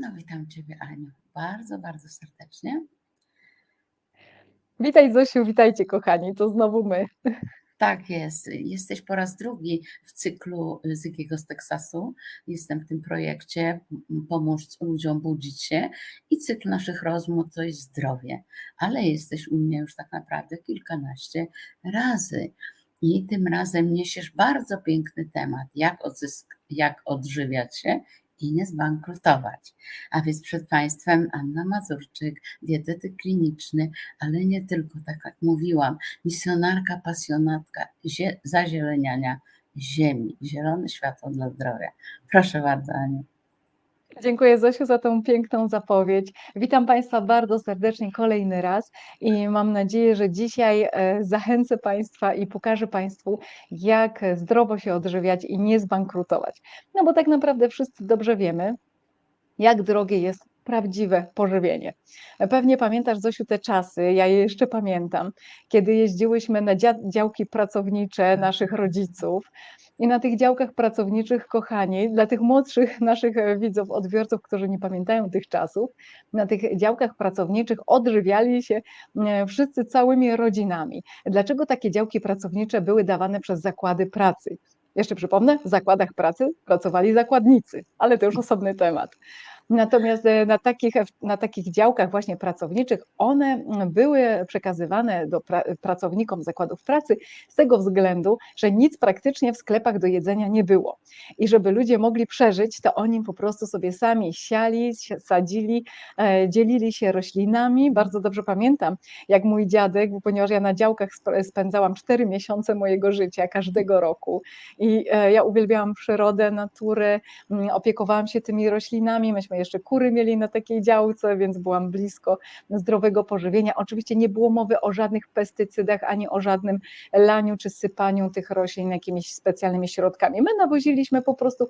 No, witam Ciebie, Aniu, bardzo, bardzo serdecznie. Witaj Zosiu, witajcie kochani, to znowu my. Tak jest. Jesteś po raz drugi w cyklu Zygiego z Teksasu. Jestem w tym projekcie Pomóż ludziom budzić się i cykl naszych rozmów to jest zdrowie. Ale jesteś u mnie już tak naprawdę kilkanaście razy. I tym razem niesiesz bardzo piękny temat, jak, odzysk- jak odżywiać się i nie zbankrutować. A więc przed Państwem Anna Mazurczyk, dietetyk kliniczny, ale nie tylko, tak jak mówiłam, misjonarka, pasjonatka zie- zazieleniania ziemi, zielone światło dla zdrowia. Proszę bardzo, Aniu. Dziękuję Zosiu za tą piękną zapowiedź. Witam Państwa bardzo serdecznie kolejny raz i mam nadzieję, że dzisiaj e, zachęcę Państwa i pokażę Państwu, jak zdrowo się odżywiać i nie zbankrutować. No bo tak naprawdę wszyscy dobrze wiemy, jak drogie jest prawdziwe pożywienie. Pewnie pamiętasz, Zosiu, te czasy, ja je jeszcze pamiętam, kiedy jeździłyśmy na dzia- działki pracownicze naszych rodziców i na tych działkach pracowniczych, kochani, dla tych młodszych naszych widzów, odbiorców, którzy nie pamiętają tych czasów, na tych działkach pracowniczych odżywiali się e, wszyscy całymi rodzinami. Dlaczego takie działki pracownicze były dawane przez zakłady pracy? Jeszcze przypomnę, w zakładach pracy pracowali zakładnicy, ale to już osobny temat. Natomiast e, na takich, na takich działkach właśnie pracowniczych one były przekazywane do pra pracownikom zakładów pracy z tego względu, że nic praktycznie w sklepach do jedzenia nie było. I żeby ludzie mogli przeżyć, to oni po prostu sobie sami siali, sadzili, e, dzielili się roślinami. Bardzo dobrze pamiętam, jak mój dziadek, ponieważ ja na działkach spędzałam cztery miesiące mojego życia każdego roku i e, ja uwielbiałam przyrodę, naturę, mm, opiekowałam się tymi roślinami, myśmy jeszcze kury mieli na takiej działce, więc byłam blisko zdrowego pożywienia. Oczywiście nie było mowy o żadnych pestycydach, ani o żadnym laniu czy sypaniu tych roślin jakimiś specjalnymi środkami. My nawoziliśmy po prostu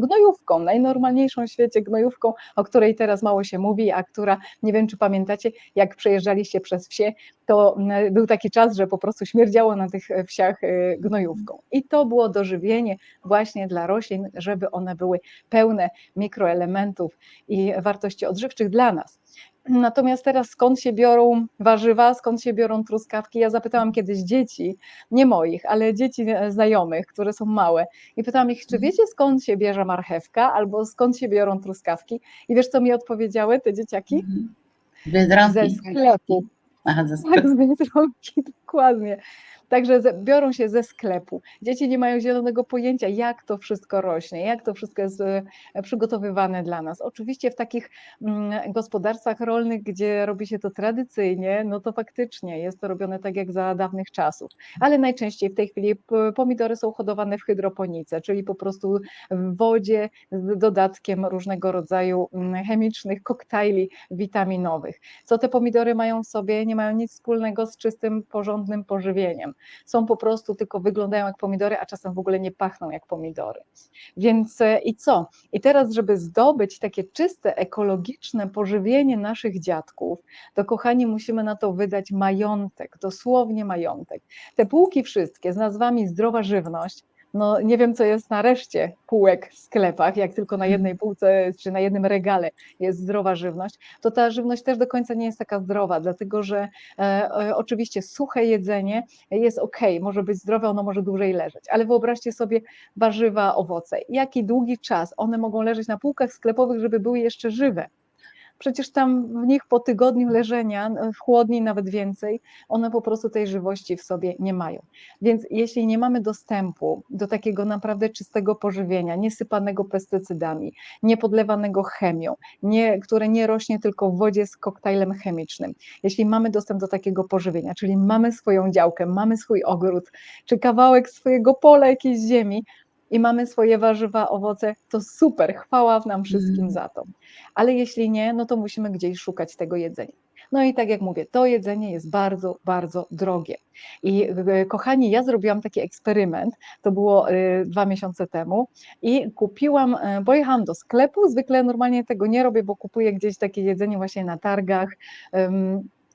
gnojówką, najnormalniejszą w świecie gnojówką, o której teraz mało się mówi, a która, nie wiem czy pamiętacie, jak przejeżdżaliście przez wsie, to był taki czas, że po prostu śmierdziało na tych wsiach e, gnojówką. I to było dożywienie właśnie dla roślin, żeby one były pełne mikroelementów i wartości odżywczych dla nas. Natomiast teraz skąd się biorą warzywa, skąd się biorą truskawki? Ja zapytałam kiedyś dzieci, nie moich, ale dzieci znajomych, które są małe, i pytałam ich, czy wiecie skąd się bierze marchewka albo skąd się biorą truskawki? I wiesz, co mi odpowiedziały te dzieciaki? Mhm. Biedronki. Ze sklepu. Aha, ze Tak, sklepu. z Biedronki, dokładnie. Także biorą się ze sklepu. Dzieci nie mają zielonego pojęcia, jak to wszystko rośnie, jak to wszystko jest e, przygotowywane dla nas. Oczywiście w takich mm, gospodarstwach rolnych, gdzie robi się to tradycyjnie, no to faktycznie jest to robione tak jak za dawnych czasów. Ale najczęściej w tej chwili pomidory są hodowane w hydroponice, czyli po prostu w wodzie z dodatkiem różnego rodzaju mm, chemicznych koktajli witaminowych. Co te pomidory mają w sobie? Nie mają nic wspólnego z czystym, porządnym pożywieniem. Są po prostu tylko wyglądają jak pomidory, a czasem w ogóle nie pachną jak pomidory. Więc e, i co? I teraz, żeby zdobyć takie czyste, ekologiczne pożywienie naszych dziadków, to kochani, musimy na to wydać majątek, dosłownie majątek. Te półki wszystkie z nazwami zdrowa żywność, no nie wiem, co jest na reszcie półek w sklepach, jak tylko na jednej półce czy na jednym regale jest zdrowa żywność, to ta żywność też do końca nie jest taka zdrowa, dlatego że e, oczywiście suche jedzenie jest ok, może być zdrowe, ono może dłużej leżeć, ale wyobraźcie sobie warzywa, owoce, jaki długi czas one mogą leżeć na półkach sklepowych, żeby były jeszcze żywe. Przecież tam w nich po tygodniu leżenia, w chłodni nawet więcej, one po prostu tej żywości w sobie nie mają. Więc jeśli nie mamy dostępu do takiego naprawdę czystego pożywienia, niesypanego pestycydami, niepodlewanego chemią, nie, które nie rośnie tylko w wodzie z koktajlem chemicznym, jeśli mamy dostęp do takiego pożywienia, czyli mamy swoją działkę, mamy swój ogród, czy kawałek swojego pola, jakiejś ziemi, i mamy swoje warzywa, owoce, to super, chwała nam wszystkim Mm. za to. Ale jeśli nie, no to musimy gdzieś szukać tego jedzenia. No i tak jak mówię, to jedzenie jest bardzo, bardzo drogie. I e, kochani, ja zrobiłam taki eksperyment, to było e, dwa miesiące temu i kupiłam, e, pojechałam do sklepu, zwykle normalnie tego nie robię, bo kupuję gdzieś takie jedzenie właśnie na targach,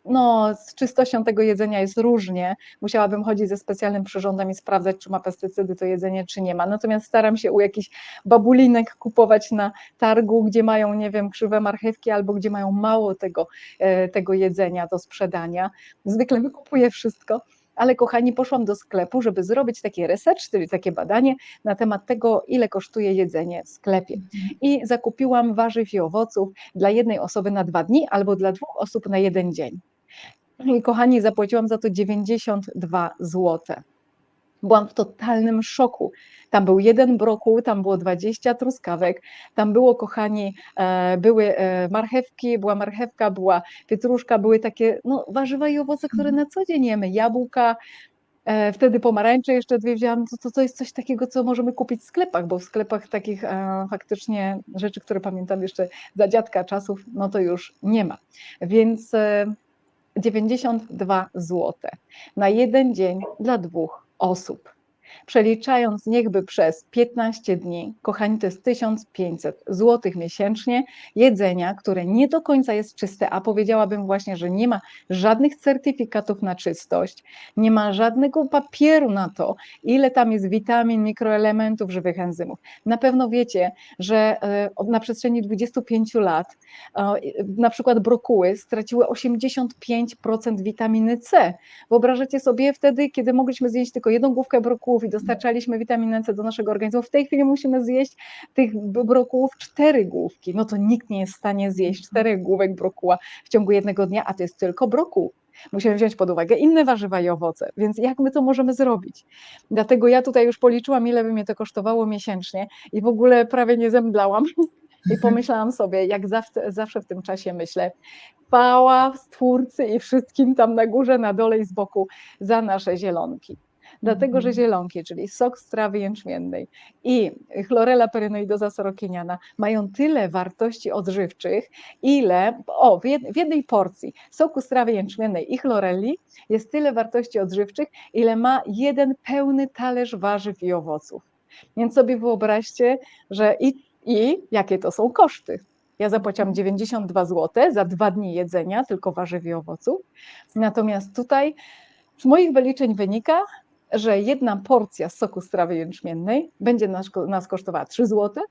no, z czystością tego jedzenia jest różnie. Musiałabym chodzić ze specjalnym przyrządem i sprawdzać, czy ma pestycydy to jedzenie, czy nie ma. Natomiast staram się u jakichś babulinek kupować na targu, gdzie mają, nie wiem, krzywe marchewki albo gdzie mają mało tego, e, tego jedzenia do sprzedania. Zwykle wykupuję wszystko. Ale kochani, poszłam do sklepu, żeby zrobić takie research, czyli takie badanie na temat tego, ile kosztuje jedzenie w sklepie. I zakupiłam warzyw i owoców dla jednej osoby na dwa dni albo dla dwóch osób na jeden dzień. I kochani, zapłaciłam za to 92 zł. Byłam w totalnym szoku. Tam był jeden brokuł, tam było 20 truskawek, tam było, kochani, e, były e, marchewki, była marchewka, była pietruszka, były takie no, warzywa i owoce, które na co dzień jemy, jabłka, e, wtedy pomarańcze jeszcze dwie wzięłam, to, to, to jest coś takiego, co możemy kupić w sklepach, bo w sklepach takich e, faktycznie rzeczy, które pamiętam jeszcze za dziadka czasów, no to już nie ma. Więc e, 92 zł na jeden dzień dla dwóch osób. Przeliczając niechby przez 15 dni, kochani, to jest 1500 zł miesięcznie jedzenia, które nie do końca jest czyste, a powiedziałabym właśnie, że nie ma żadnych certyfikatów na czystość, nie ma żadnego papieru na to, ile tam jest witamin, mikroelementów, żywych enzymów. Na pewno wiecie, że e, na przestrzeni 25 lat e, na przykład brokuły straciły 85% witaminy C. Wyobrażacie sobie wtedy, kiedy mogliśmy zjeść tylko jedną główkę brokułów i dostarczaliśmy witaminę C do naszego organizmu, w tej chwili musimy zjeść tych brokułów cztery główki. No to nikt nie jest w stanie zjeść czterech główek brokuła w ciągu jednego dnia, a to jest tylko brokuł. Musimy wziąć pod uwagę inne warzywa i owoce, więc jak my to możemy zrobić? Dlatego ja tutaj już policzyłam, ile by mnie to kosztowało miesięcznie i w ogóle prawie nie zemdlałam. I pomyślałam sobie, jak zawsze, zawsze w tym czasie myślę, chwała Stwórcy i wszystkim tam na górze, na dole i z boku za nasze zielonki. Dlatego, że zielonki, czyli sok z trawy jęczmiennej i chlorella perynoidosa sorokiniana mają tyle wartości odżywczych, ile, o, w jed- w jednej porcji soku z trawy jęczmiennej i chlorelli jest tyle wartości odżywczych, ile ma jeden pełny talerz warzyw i owoców. Więc sobie wyobraźcie, że i, i jakie to są koszty. Ja zapłaciłam 92 zł za dwa dni jedzenia, tylko warzyw i owoców. Natomiast tutaj z moich wyliczeń wynika, że jedna porcja soku z trawy jęczmiennej będzie nas, nas kosztowała 3 zł,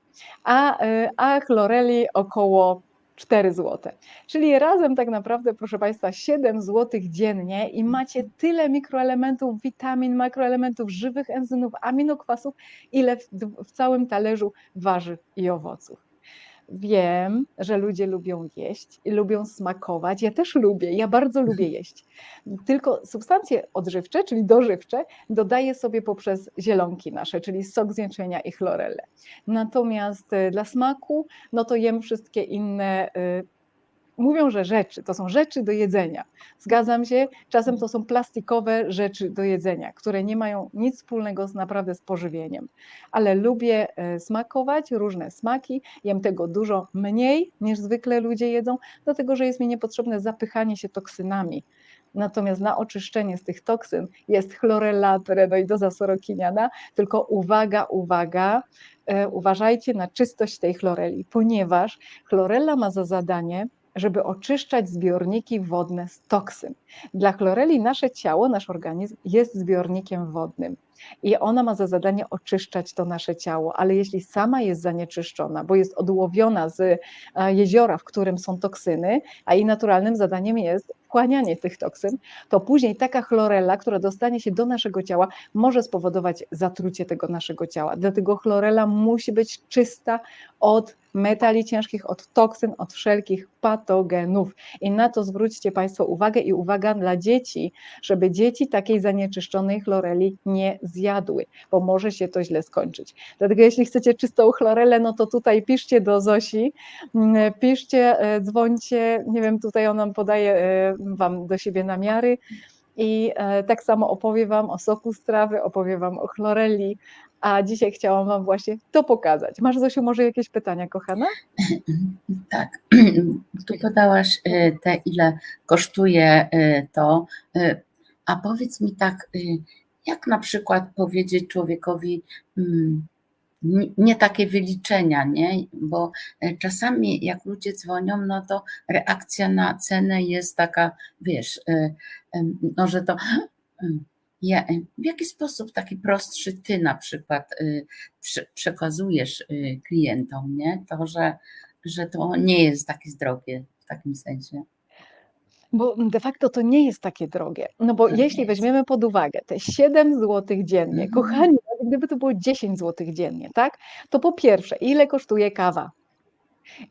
a, y, a chloreli około 4 zł. Czyli razem tak naprawdę, proszę Państwa, 7 zł dziennie i macie tyle mikroelementów, witamin, makroelementów, żywych enzymów, aminokwasów, ile w, w całym talerzu warzyw i owoców. Wiem, że ludzie lubią jeść i lubią smakować. Ja też lubię, ja bardzo lubię jeść. Tylko substancje odżywcze, czyli dożywcze, dodaję sobie poprzez zielonki nasze, czyli sok z jęczmienia i chlorelle. Natomiast e, dla smaku, no to jem wszystkie inne. Mówią, że rzeczy to są rzeczy do jedzenia. Zgadzam się, czasem to są plastikowe rzeczy do jedzenia, które nie mają nic wspólnego z naprawdę z pożywieniem. Ale lubię e, smakować, różne smaki, jem tego dużo mniej niż zwykle ludzie jedzą, dlatego że jest mi niepotrzebne zapychanie się toksynami. Natomiast na oczyszczenie z tych toksyn jest chlorella perynoidosa sorokiniana, tylko uwaga, uwaga, e, uważajcie na czystość tej chloreli, ponieważ chlorella ma za zadanie żeby oczyszczać zbiorniki wodne z toksyn. Dla chloreli nasze ciało, nasz organizm jest zbiornikiem wodnym i ona ma za zadanie oczyszczać to nasze ciało, ale jeśli sama jest zanieczyszczona, bo jest odłowiona z e, jeziora, w którym są toksyny, a jej naturalnym zadaniem jest wchłanianie tych toksyn, to później taka chlorella, która dostanie się do naszego ciała, może spowodować zatrucie tego naszego ciała. Dlatego chlorella musi być czysta od metali ciężkich, od toksyn, od wszelkich patogenów. I na to zwróćcie Państwo uwagę i uwaga dla dzieci, żeby dzieci takiej zanieczyszczonej chloreli nie zjadły, bo może się to źle skończyć. Dlatego jeśli chcecie czystą chlorelę, no to tutaj piszcie do Zosi, mm, piszcie, e, dzwońcie, nie wiem, tutaj ona podaje e, Wam do siebie namiary. I e, tak samo opowie Wam o soku z trawy, opowie Wam o chloreli, a dzisiaj chciałam Wam właśnie to pokazać. Masz, Zosiu, może jakieś pytania, kochana? Tak, tu podałaś y, te, ile kosztuje y, to, y, a powiedz mi tak, jak na przykład powiedzieć człowiekowi, mm, nie takie wyliczenia, nie? Bo czasami jak ludzie dzwonią, no to reakcja na cenę jest taka, wiesz, no że to w jaki sposób taki prostszy ty na przykład y, prze- przekazujesz y, klientom, nie? To, że, że to nie jest takie drogie w takim sensie. Bo de facto to nie jest takie drogie. No bo nie jeśli weźmiemy pod uwagę te 7 zł dziennie, Mhm. kochani, gdyby to było 10 zł dziennie, tak? To po pierwsze, ile kosztuje kawa?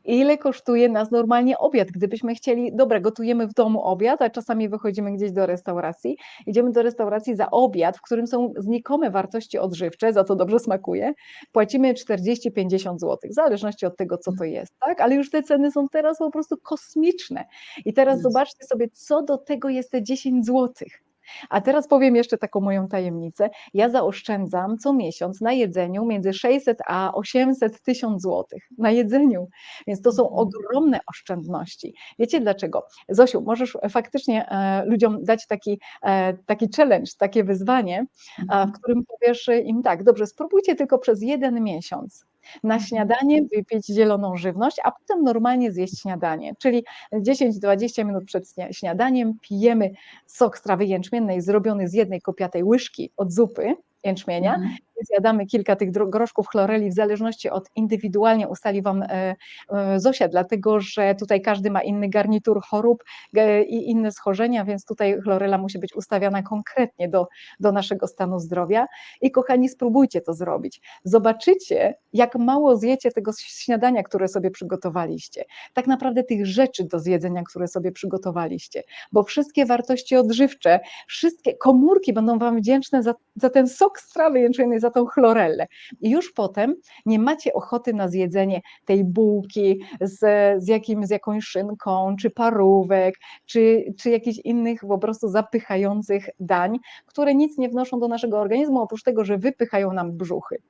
Ile kosztuje nas normalnie obiad? Gdybyśmy chcieli, dobra, gotujemy w domu obiad, a czasami wychodzimy gdzieś do restauracji, idziemy do restauracji za obiad, w którym są znikome wartości odżywcze, za co dobrze smakuje, płacimy 40-50 zł, w zależności od tego, co to jest, tak? Ale już te ceny są teraz po prostu kosmiczne. I teraz zobaczcie sobie, co do tego jest te 10 złotych. A teraz powiem jeszcze taką moją tajemnicę. Ja zaoszczędzam co miesiąc na jedzeniu między 600 a 800 tysiąc złotych na jedzeniu, więc to są Mhm. ogromne oszczędności. Wiecie dlaczego? Zosiu, możesz faktycznie e, ludziom dać taki, e, taki challenge, takie wyzwanie, w Mhm. którym powiesz im tak, dobrze, spróbujcie tylko przez jeden miesiąc na Mhm. śniadanie wypić zieloną żywność, a potem normalnie zjeść śniadanie. Czyli 10-20 minut przed śnia- śniadaniem pijemy sok z trawy jęczmiennej zrobiony z jednej kopiatej łyżki od zupy jęczmienia. Zjadamy kilka tych groszków chloreli w zależności od indywidualnie ustali Wam e, e, Zosia, dlatego że tutaj każdy ma inny garnitur chorób e, i inne schorzenia, więc tutaj chlorela musi być ustawiana konkretnie do, do naszego stanu zdrowia. I kochani, spróbujcie to zrobić. Zobaczycie, jak mało zjecie tego śniadania, które sobie przygotowaliście. Tak naprawdę tych rzeczy do zjedzenia, które sobie przygotowaliście, bo wszystkie wartości odżywcze, wszystkie komórki będą Wam wdzięczne za, za ten sok z trawy jęczmiennej, za tą chlorellę. I już potem nie macie ochoty na zjedzenie tej bułki z, z, jakim, z jakąś szynką, czy parówek, czy, czy jakichś innych po prostu zapychających dań, które nic nie wnoszą do naszego organizmu, oprócz tego, że wypychają nam brzuchy.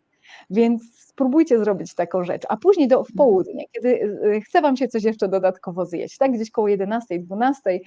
Więc spróbujcie zrobić taką rzecz, a później do, w południe, kiedy y, chce Wam się coś jeszcze dodatkowo zjeść, tak gdzieś koło 11, 12,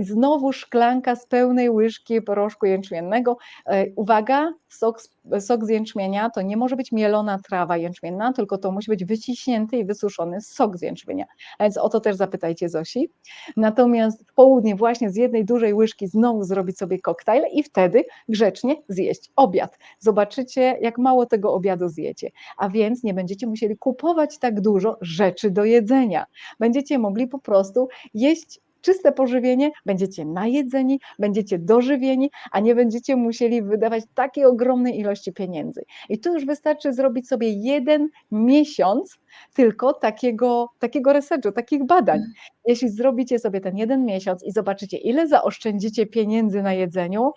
znowu szklanka z pełnej łyżki proszku jęczmiennego. E, Uwaga, sok, sok z jęczmienia to nie może być mielona trawa jęczmienna, tylko to musi być wyciśnięty i wysuszony sok z jęczmienia. A więc o to też zapytajcie Zosi. Natomiast w południe właśnie z jednej dużej łyżki znowu zrobić sobie koktajl i wtedy grzecznie zjeść obiad. Zobaczycie, jak mało tego obiadu zjecie. A więc nie będziecie musieli kupować tak dużo rzeczy do jedzenia. Będziecie mogli po prostu jeść czyste pożywienie, będziecie najedzeni, będziecie dożywieni, a nie będziecie musieli wydawać takiej ogromnej ilości pieniędzy. I tu już wystarczy zrobić sobie jeden miesiąc tylko takiego, takiego researchu, takich badań. Jeśli zrobicie sobie ten jeden miesiąc i zobaczycie, ile zaoszczędzicie pieniędzy na jedzeniu,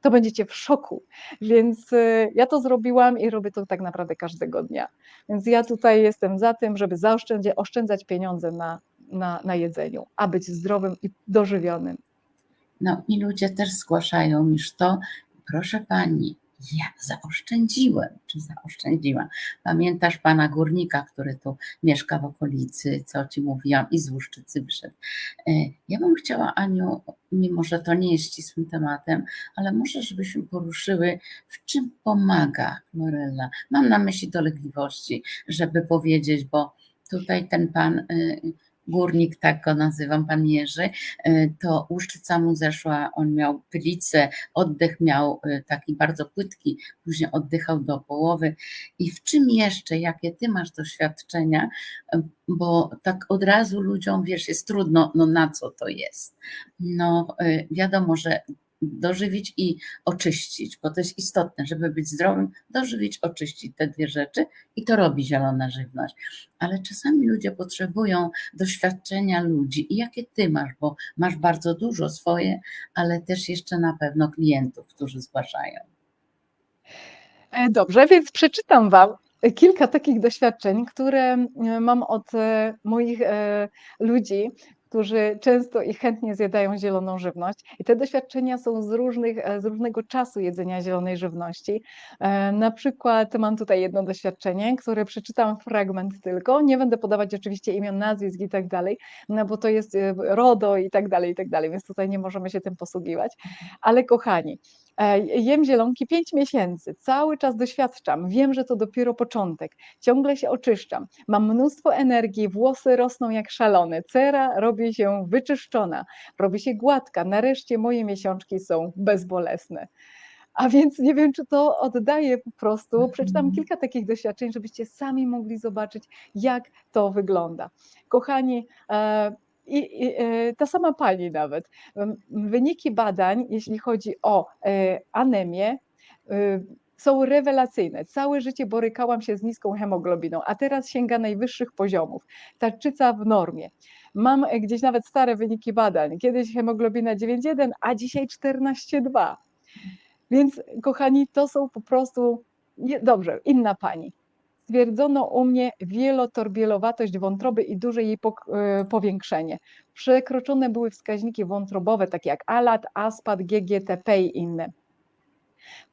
to będziecie w szoku. Więc y, ja to zrobiłam i robię to tak naprawdę każdego dnia. Więc ja tutaj jestem za tym, żeby zaoszczędzić, oszczędzać pieniądze na, na, na jedzeniu, a być zdrowym i dożywionym. No i ludzie też zgłaszają już to, proszę pani, ja zaoszczędziłem, czy zaoszczędziłam. Pamiętasz pana górnika, który tu mieszka w okolicy, co ci mówiłam, i z Łuszczycy wyszedł. E, Ja bym chciała, Aniu, mimo że to nie jest ścisłym tematem, ale może żebyśmy poruszyły, w czym pomaga chlorella. Mam na myśli dolegliwości, żeby powiedzieć, bo tutaj ten pan y, górnik, tak go nazywam, pan Jerzy, y, to łuszczyca mu zeszła, on miał pylicę, oddech miał y, taki bardzo płytki, później oddychał do połowy. I w czym jeszcze, jakie ty masz doświadczenia, Y, bo tak od razu ludziom, wiesz, jest trudno, no na co to jest. No wiadomo, że dożywić i oczyścić, bo to jest istotne, żeby być zdrowym, dożywić, oczyścić te dwie rzeczy i to robi zielona żywność. Ale czasami ludzie potrzebują doświadczenia ludzi i jakie ty masz, bo masz bardzo dużo swoje, ale też jeszcze na pewno klientów, którzy zgłaszają. E, Dobrze, więc przeczytam Wam kilka takich doświadczeń, które mam od e, moich e, ludzi, którzy często i chętnie zjadają zieloną żywność. I te doświadczenia są z, różnych, e, z różnego czasu jedzenia zielonej żywności. E, Na przykład mam tutaj jedno doświadczenie, które przeczytam fragment tylko. Nie będę podawać oczywiście imion, nazwisk i tak dalej, no bo to jest e, RODO i tak dalej, i tak dalej, więc tutaj nie możemy się tym posługiwać. Ale kochani, jem zielonki 5 miesięcy, cały czas doświadczam, wiem, że to dopiero początek, ciągle się oczyszczam, mam mnóstwo energii, włosy rosną jak szalone, cera robi się wyczyszczona, robi się gładka, nareszcie moje miesiączki są bezbolesne. A więc nie wiem, czy to oddaje po prostu. Przeczytam Mhm. kilka takich doświadczeń, żebyście sami mogli zobaczyć, jak to wygląda. Kochani, e, i, i e, ta sama pani nawet. Wyniki badań, jeśli chodzi o e, anemię, są rewelacyjne. Całe życie borykałam się z niską hemoglobiną, a teraz sięga najwyższych poziomów. Tarczyca w normie. Mam e, gdzieś nawet stare wyniki badań. Kiedyś hemoglobina 9,1, a dzisiaj 14,2. Więc, kochani, to są po prostu. Dobrze, inna pani. Stwierdzono u mnie wielotorbielowatość wątroby i duże jej e, powiększenie. Przekroczone były wskaźniki wątrobowe, takie jak ALAT, ASPAT, GGTP i inne.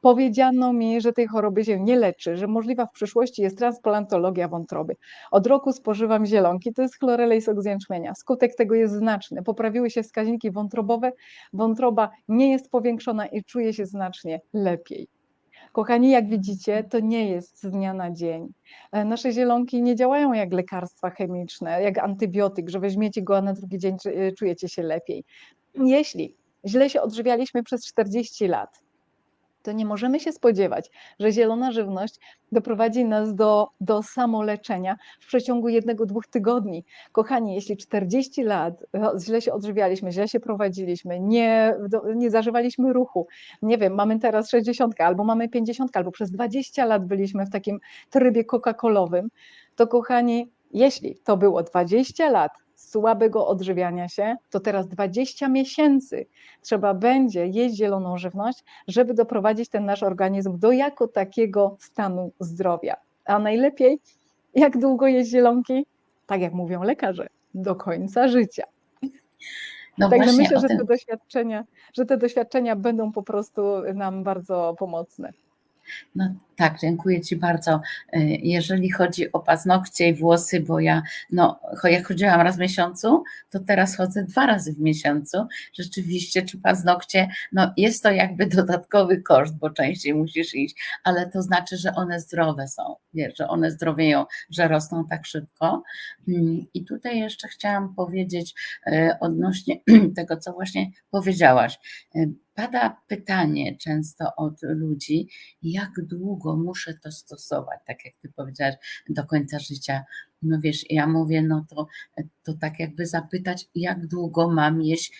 Powiedziano mi, że tej choroby się nie leczy, że możliwa w przyszłości jest transplantologia wątroby. Od roku spożywam zielonki, to jest chlorella sok z jęczmienia. Skutek tego jest znaczny. Poprawiły się wskaźniki wątrobowe, wątroba nie jest powiększona i czuje się znacznie lepiej. Kochani, jak widzicie, to nie jest z dnia na dzień. E, Nasze zielonki nie działają jak lekarstwa chemiczne, jak antybiotyk, że weźmiecie go, a na drugi dzień e, czujecie się lepiej. Jeśli źle się odżywialiśmy przez 40 lat, to nie możemy się spodziewać, że zielona żywność doprowadzi nas do, do samoleczenia w przeciągu jednego, dwóch tygodni. Kochani, jeśli 40 lat e, źle się odżywialiśmy, źle się prowadziliśmy, nie, nie zażywaliśmy ruchu, nie wiem, mamy teraz 60 albo mamy 50, albo przez 20 lat byliśmy w takim trybie coca-colowym, to kochani, jeśli to było 20 lat słabego odżywiania się, to teraz 20 miesięcy trzeba będzie jeść zieloną żywność, żeby doprowadzić ten nasz organizm do jako takiego stanu zdrowia. A najlepiej, jak długo jeść zielonki? Tak jak mówią lekarze, do końca życia. No Także myślę, że te doświadczenia, że te doświadczenia będą po prostu nam bardzo pomocne. No tak, dziękuję Ci bardzo. Y, Jeżeli chodzi o paznokcie i włosy, bo ja, no, jak chodziłam raz w miesiącu, to teraz chodzę dwa razy w miesiącu. Rzeczywiście, czy paznokcie, no jest to jakby dodatkowy koszt, bo częściej musisz iść, ale to znaczy, że one zdrowe są, że one zdrowieją, że rosną tak szybko. Mm, I tutaj jeszcze chciałam powiedzieć y, odnośnie tego, co właśnie powiedziałaś. Y, Pada pytanie często od ludzi, jak długo muszę to stosować, tak jak ty powiedziałaś, do końca życia. No wiesz, ja mówię, no to, to tak jakby zapytać, jak długo mam jeść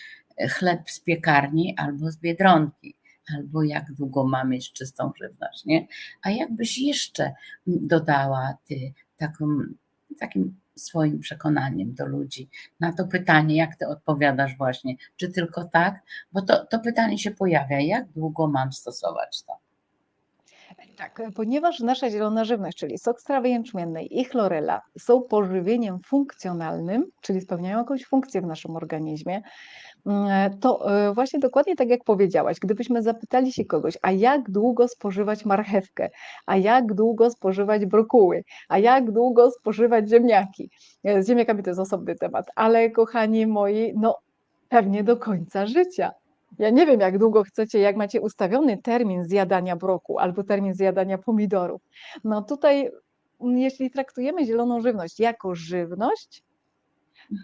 chleb z piekarni albo z biedronki, albo jak długo mam jeść czystą żywność, nie? A jakbyś jeszcze dodała ty takim swoim przekonaniem do ludzi na to pytanie, jak ty odpowiadasz właśnie, czy tylko tak? Bo to, to pytanie się pojawia, jak długo mam stosować to? Tak, ponieważ nasza zielona żywność, czyli sok z trawy jęczmiennej i chlorella są pożywieniem funkcjonalnym, czyli spełniają jakąś funkcję w naszym organizmie, mm, to e, właśnie dokładnie tak jak powiedziałaś, gdybyśmy zapytali się kogoś, a jak długo spożywać marchewkę, a jak długo spożywać brokuły, a jak długo spożywać ziemniaki. E, Z ziemniakami to jest osobny temat, ale kochani moi, no pewnie do końca życia. Ja nie wiem, jak długo chcecie, jak macie ustawiony termin zjadania broku albo termin zjadania pomidorów. No tutaj, mm, jeśli traktujemy zieloną żywność jako żywność,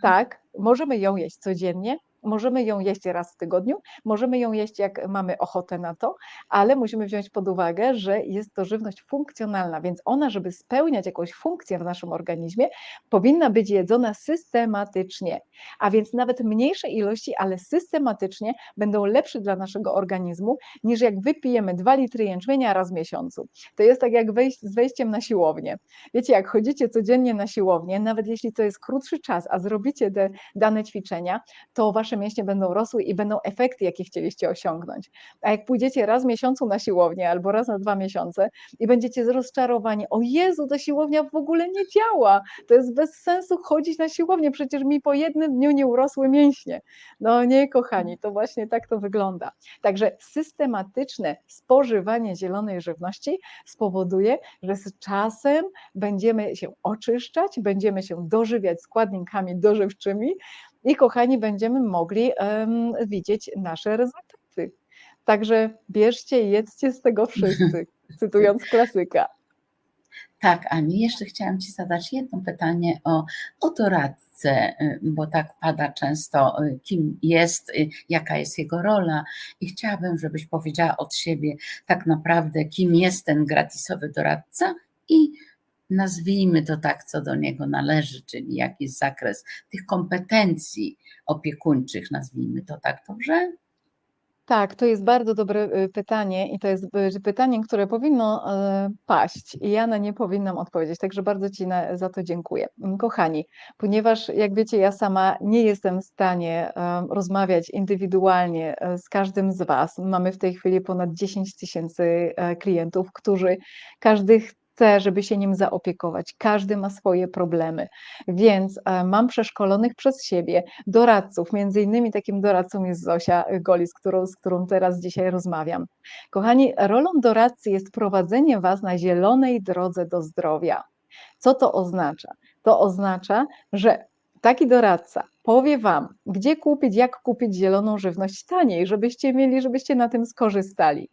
tak, możemy ją jeść codziennie, możemy ją jeść raz w tygodniu, możemy ją jeść jak mamy ochotę na to, ale musimy wziąć pod uwagę, że jest to żywność funkcjonalna, więc ona, żeby spełniać jakąś funkcję w naszym organizmie, powinna być jedzona systematycznie. A więc nawet mniejsze ilości, ale systematycznie będą lepsze dla naszego organizmu, niż jak wypijemy 2 litry jęczmienia raz w miesiącu. To jest tak jak wejść, z wejściem na siłownię. Wiecie, jak chodzicie codziennie na siłownię, nawet jeśli to jest krótszy czas, a zrobicie te dane ćwiczenia, to wasz wasze mięśnie będą rosły i będą efekty, jakie chcieliście osiągnąć. A jak pójdziecie raz w miesiącu na siłownię albo raz na dwa miesiące i będziecie rozczarowani, o Jezu, ta siłownia w ogóle nie działa, to jest bez sensu chodzić na siłownię, przecież mi po jednym dniu nie urosły mięśnie. No nie, kochani, to właśnie tak to wygląda. Także systematyczne spożywanie zielonej żywności spowoduje, że z czasem będziemy się oczyszczać, będziemy się dożywiać składnikami dożywczymi i kochani, będziemy mogli um, widzieć nasze rezultaty. Także bierzcie i jedzcie z tego wszyscy, cytując klasyka. Tak, Aniu, jeszcze chciałam Ci zadać jedno pytanie o, o doradcę, y, bo tak pada często, y, kim jest, y, jaka jest jego rola i chciałabym, żebyś powiedziała od siebie tak naprawdę, kim jest ten gratisowy doradca i nazwijmy to tak, co do niego należy, czyli jaki jest zakres tych kompetencji opiekuńczych, nazwijmy to tak, dobrze? Tak, to jest bardzo dobre y, pytanie i to jest y, pytanie, które powinno y, paść i ja na nie powinnam odpowiedzieć, także bardzo Ci za to dziękuję. Mm, Kochani, ponieważ jak wiecie, ja sama nie jestem w stanie rozmawiać indywidualnie z każdym z Was. Mamy w tej chwili ponad 10 tysięcy klientów, którzy każdy chce, żeby się nim zaopiekować. Każdy ma swoje problemy, więc e, mam przeszkolonych przez siebie doradców. Między innymi takim doradcą jest Zosia Golis, którą, z którą teraz dzisiaj rozmawiam. Kochani, rolą doradcy jest prowadzenie Was na zielonej drodze do zdrowia. Co to oznacza? To oznacza, że taki doradca powie Wam, gdzie kupić, jak kupić zieloną żywność taniej, żebyście mieli, żebyście na tym skorzystali.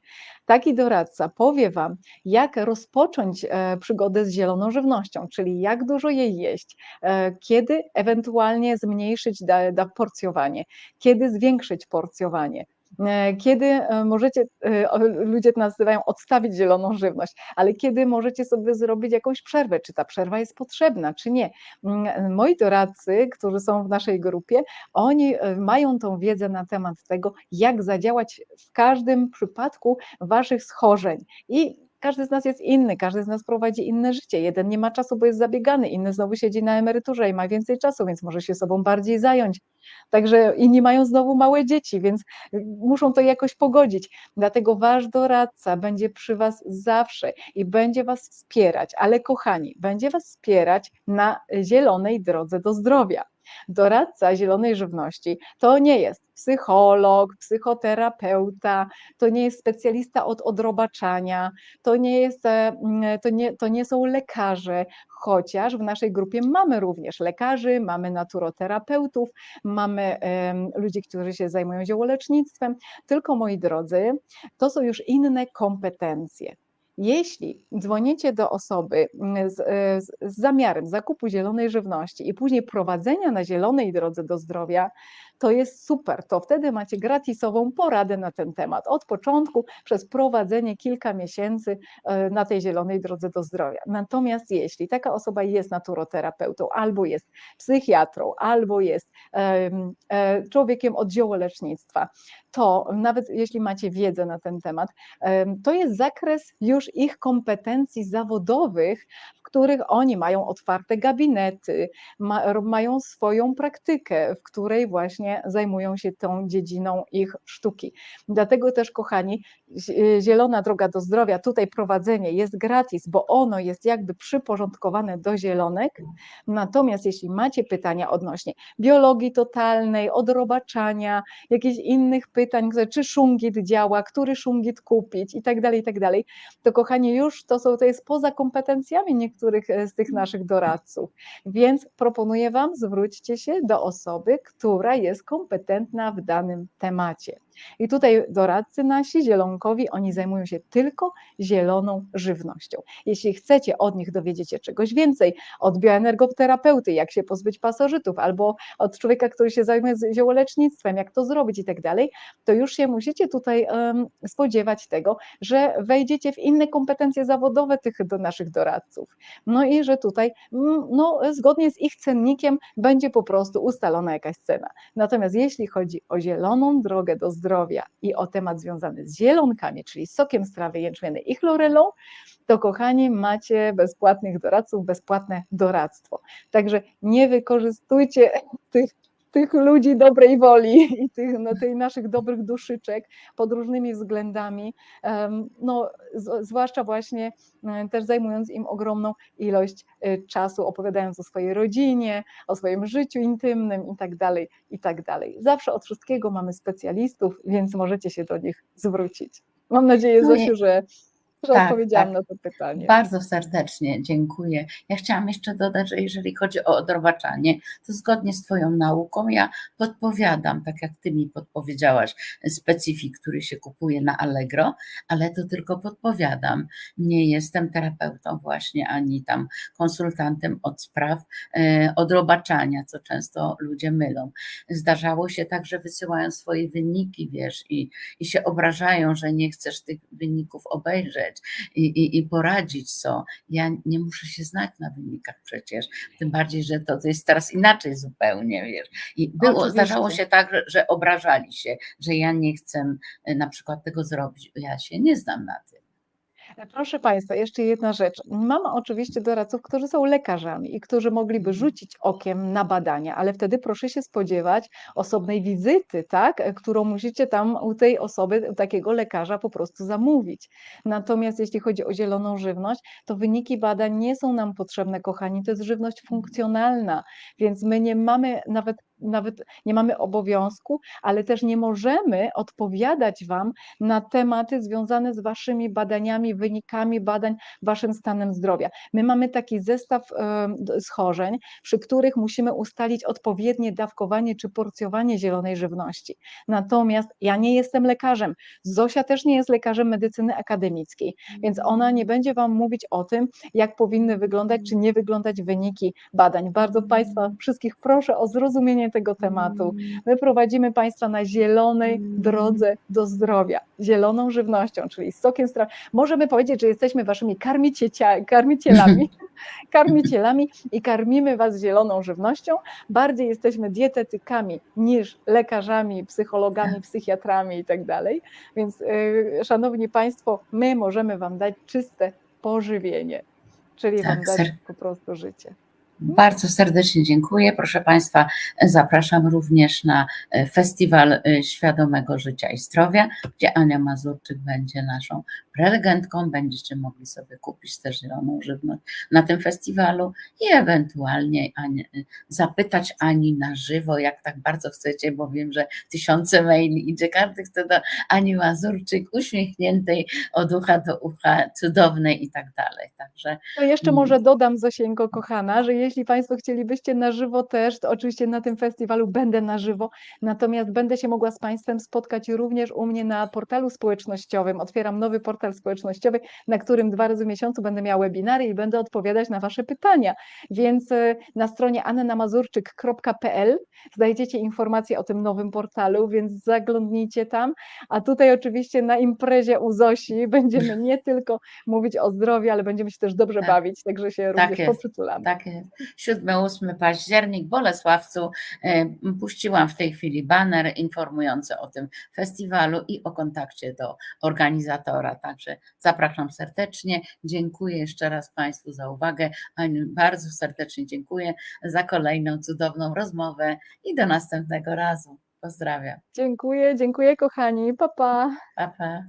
Taki doradca powie Wam, jak rozpocząć e, przygodę z zieloną żywnością, czyli jak dużo jej jeść, e, kiedy ewentualnie zmniejszyć da, da porcjowanie, kiedy zwiększyć porcjowanie. E, kiedy e, możecie, e, ludzie to nazywają odstawić zieloną żywność, ale kiedy możecie sobie zrobić jakąś przerwę, czy ta przerwa jest potrzebna, czy nie. Mm, moi doradcy, którzy są w naszej grupie, oni mają tą wiedzę na temat tego, jak zadziałać w każdym przypadku waszych schorzeń i każdy z nas jest inny, każdy z nas prowadzi inne życie. Jeden nie ma czasu, bo jest zabiegany, inny znowu siedzi na emeryturze i ma więcej czasu, więc może się sobą bardziej zająć. Także inni mają znowu małe dzieci, więc muszą to jakoś pogodzić. Dlatego wasz doradca będzie przy was zawsze i będzie was wspierać, ale kochani, będzie was wspierać na zielonej drodze do zdrowia. Doradca zielonej żywności to nie jest psycholog, psychoterapeuta, to nie jest specjalista od odrobaczania, to nie, jest, e, to nie, to nie są lekarze, chociaż w naszej grupie mamy również lekarzy, mamy naturoterapeutów, mamy um, ludzi, którzy się zajmują ziołolecznictwem, tylko moi drodzy, to są już inne kompetencje. Jeśli dzwonicie do osoby mm, z, e, z, z, zamiarem zakupu zielonej żywności i później prowadzenia na zielonej drodze do zdrowia, to jest super. To wtedy macie gratisową poradę na ten temat. Od początku przez prowadzenie kilka miesięcy e, na tej zielonej drodze do zdrowia. Natomiast jeśli taka osoba jest naturoterapeutą, albo jest psychiatrą, albo jest e, człowiekiem od ziołolecznictwa, to nawet jeśli macie wiedzę na ten temat, to jest zakres już ich kompetencji zawodowych, których oni mają otwarte gabinety, ma, mają swoją praktykę, w której właśnie zajmują się tą dziedziną ich sztuki. Dlatego też, kochani, Zielona Droga do Zdrowia, tutaj prowadzenie jest gratis, bo ono jest jakby przyporządkowane do zielonek. Natomiast jeśli macie pytania odnośnie biologii totalnej, odrobaczania, jakichś innych pytań, czy szungit działa, który szungit kupić i tak dalej, i tak dalej, to kochani, już to, są, to jest poza kompetencjami niektórych e, z tych naszych doradców. Więc proponuję Wam, zwróćcie się do osoby, która jest kompetentna w danym temacie. I tutaj doradcy nasi, zielonkowi, oni zajmują się tylko zieloną żywnością. Jeśli chcecie od nich dowiedzieć się czegoś więcej, od bioenergoterapeuty, jak się pozbyć pasożytów, albo od człowieka, który się zajmuje ziołolecznictwem, jak to zrobić i tak dalej, to już się musicie tutaj um, spodziewać tego, że wejdziecie w inne kompetencje zawodowe tych do naszych doradców. No i że tutaj, mm, no, zgodnie z ich cennikiem będzie po prostu ustalona jakaś cena. Natomiast jeśli chodzi o zieloną drogę do zdrowia, zdrowia i o temat związany z zielonkami, czyli sokiem z trawy jęczmiennej i chlorelą, to kochani, macie bezpłatnych doradców, bezpłatne doradztwo. Także nie wykorzystujcie tych tych ludzi dobrej woli i tych, no, tych naszych dobrych duszyczek pod różnymi względami, no, z, zwłaszcza właśnie e, też zajmując im ogromną ilość e, czasu, opowiadając o swojej rodzinie, o swoim życiu intymnym i tak dalej, i tak dalej. Zawsze od wszystkiego mamy specjalistów, więc możecie się do nich zwrócić. Mam nadzieję, No Zosiu, że, że Tak, odpowiedziałam tak. na to pytanie. Bardzo serdecznie dziękuję. Ja chciałam jeszcze dodać, że jeżeli chodzi o odrobaczanie, to zgodnie z Twoją nauką ja podpowiadam, tak jak Ty mi podpowiedziałaś, specyfik, który się kupuje na Allegro, ale to tylko podpowiadam. Nie jestem terapeutą właśnie, ani tam konsultantem od spraw e, odrobaczania, co często ludzie mylą. Zdarzało się tak, że wysyłają swoje wyniki, wiesz, i, i się obrażają, że nie chcesz tych wyników obejrzeć i, i, i poradzić co. Ja nie muszę się znać na wynikach przecież, tym bardziej, że to, to jest teraz inaczej zupełnie, wiesz. I było, Oczywiście. zdarzało się tak, że, że obrażali się, że ja nie chcę e, na przykład tego zrobić. Ja się nie znam na tym. Proszę Państwa, jeszcze jedna rzecz. Mamy oczywiście doradców, którzy są lekarzami i którzy mogliby Mhm. rzucić okiem na badania, ale wtedy proszę się spodziewać osobnej wizyty, tak, którą musicie tam u tej osoby, u takiego lekarza po prostu zamówić. Natomiast jeśli chodzi o zieloną żywność, to wyniki badań nie są nam potrzebne, kochani. To jest żywność funkcjonalna, więc my nie mamy nawet, nawet nie mamy obowiązku, ale też nie możemy odpowiadać Wam na tematy związane z Waszymi badaniami, wynikami badań, Waszym stanem zdrowia. My mamy taki zestaw d- schorzeń, przy których musimy ustalić odpowiednie dawkowanie czy porcjowanie zielonej żywności. Natomiast ja nie jestem lekarzem, Zosia też nie jest lekarzem medycyny akademickiej, więc ona nie będzie Wam mówić o tym, jak powinny wyglądać czy nie wyglądać wyniki badań. Bardzo Państwa wszystkich proszę o zrozumienie tego tematu. My prowadzimy Państwa na zielonej drodze do zdrowia, zieloną żywnością, czyli sokiem straw. Możemy powiedzieć, że jesteśmy Waszymi karmiciecia, karmicielami, karmicielami i karmimy Was zieloną żywnością. Bardziej jesteśmy dietetykami niż lekarzami, psychologami, psychiatrami i tak dalej. Więc, yy, Szanowni Państwo, my możemy Wam dać czyste pożywienie, czyli Wam Tak, dać ser- po prostu życie. Bardzo serdecznie dziękuję. Proszę Państwa, zapraszam również na e, Festiwal e, Świadomego Życia i Zdrowia, gdzie Ania Mazurczyk będzie naszą prelegentką. Będziecie mogli sobie kupić też zieloną żywność na tym festiwalu i ewentualnie Anię, e, zapytać Ani na żywo, jak tak bardzo chcecie, bo wiem, że tysiące maili idzie. Każdy chce do Ani Mazurczyk, uśmiechniętej od ucha do ucha, cudownej i tak dalej. Także To jeszcze Mm. może dodam, Zosieńko kochana, że jeśli Państwo chcielibyście na żywo też, to oczywiście na tym festiwalu będę na żywo, natomiast będę się mogła z Państwem spotkać również u mnie na portalu społecznościowym. Otwieram nowy portal społecznościowy, na którym dwa razy w miesiącu będę miała webinary i będę odpowiadać na Wasze pytania. Więc e, na stronie annamazurczyk.pl znajdziecie informacje o tym nowym portalu, więc zaglądnijcie tam. A tutaj oczywiście na imprezie u Zosi będziemy nie tylko mówić o zdrowiu, ale będziemy się też dobrze Tak. bawić, także się Tak również jest. poprzytulamy. Tak jest. 7-8 październik, Bolesławcu. E, Puściłam w tej chwili baner informujący o tym festiwalu i o kontakcie do organizatora. Także zapraszam serdecznie. Dziękuję jeszcze raz Państwu za uwagę. Aniu, bardzo serdecznie dziękuję za kolejną cudowną rozmowę i do następnego razu. Pozdrawiam. Dziękuję, dziękuję kochani. Pa, pa. Pa, pa.